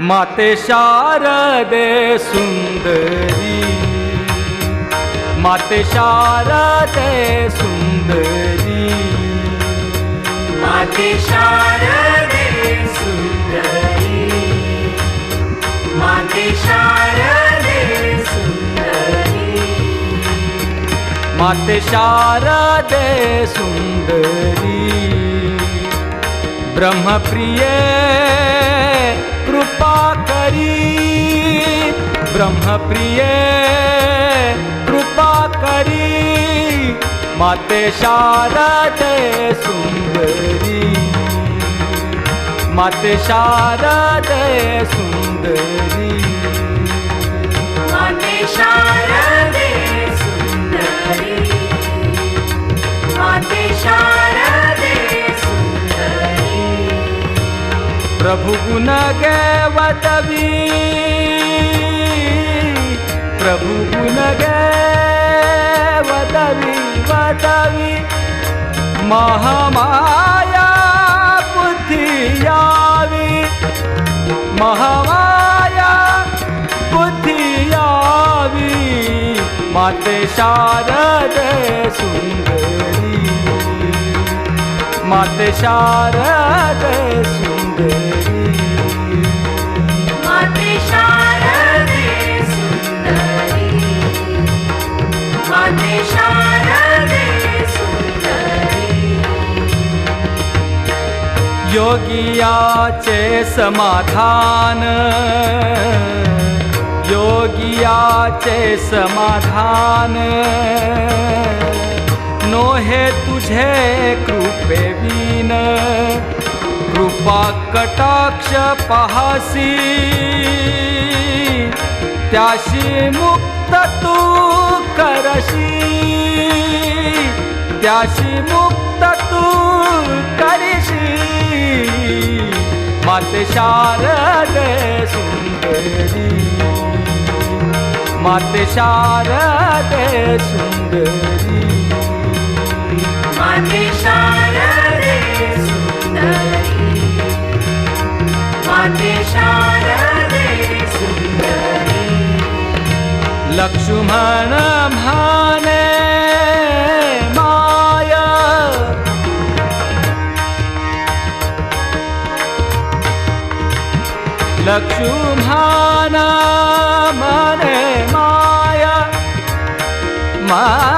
माते शारदे सुंदरी। माते शारदे सुंदरी। माते शारदे सुंदरी। माते शारदे सुंदरी। माते शारदे सुंदरी। ब्रह्म प्रिय कृपा करी। ब्रह्मप्रिये कृपा माते शारदे सुंदरी। माते शारदे सुंदरी। माते शारदे सुंदरी। माते शारदे सुंदरी। प्रभु गुण गवतवी प्रभु गुण गवतवी वतवी महामाया बुद्धी यावी. महामाया बुद्धी यावी. माते शारद सुंदरी. माते शारद सुंदरी. योगियाचे समाधान. योगियाचे समाधान. नोहे तुझे कृपे विन कृपा कटाक्ष पहासी. त्याशी मुक्त तू करशी. त्याशी मुक्त तू करशी माते शारदे सुंदरी. माते शारदे सुंदरी. माते शारदे सुंदरी. माते शारदे सुंदरी. लक्ष्मण भाने ु मने माया। मा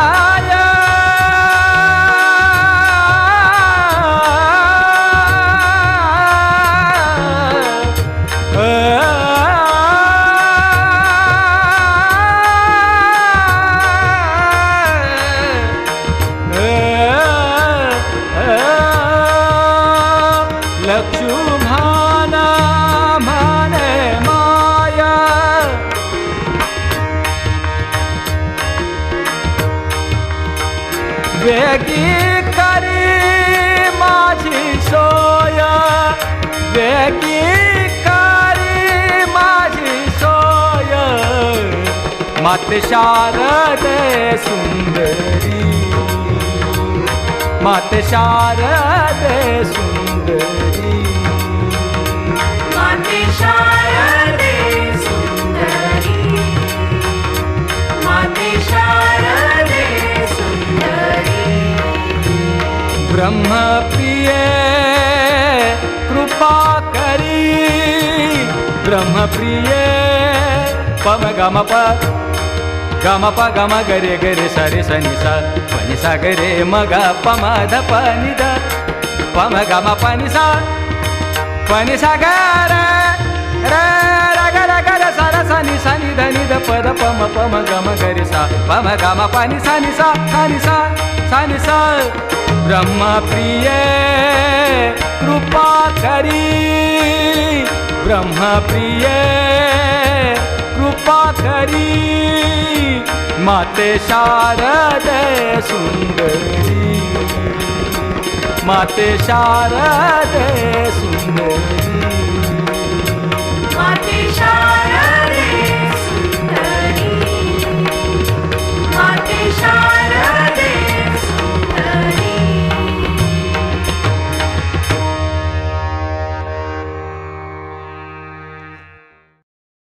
वेगी करी माझी सोय. वेगी करी माझी सोय. माते शारदे सुंदरी. माते शारदे सुंदरी. माते शारदे सुंदरी. माते शारदे ब्रह्मप्रिय कृपा करी। ब्रह्मप्रिय पम गम प गम प गम गरे गरे सरे सनि सा पनि सा गरे मग पम ध पनि ध। पम गम पनि सा पनि सा ग रे र ग र ग र नि सा ध पद पम पम गम गरे सा। पम गम पनि सा नि सा सा नि सा। सा प्रिय कृपा करी। ब्रह्मप्रिय कृपा करी। माते शारद सुंदरी। माते शारद सुंदरी।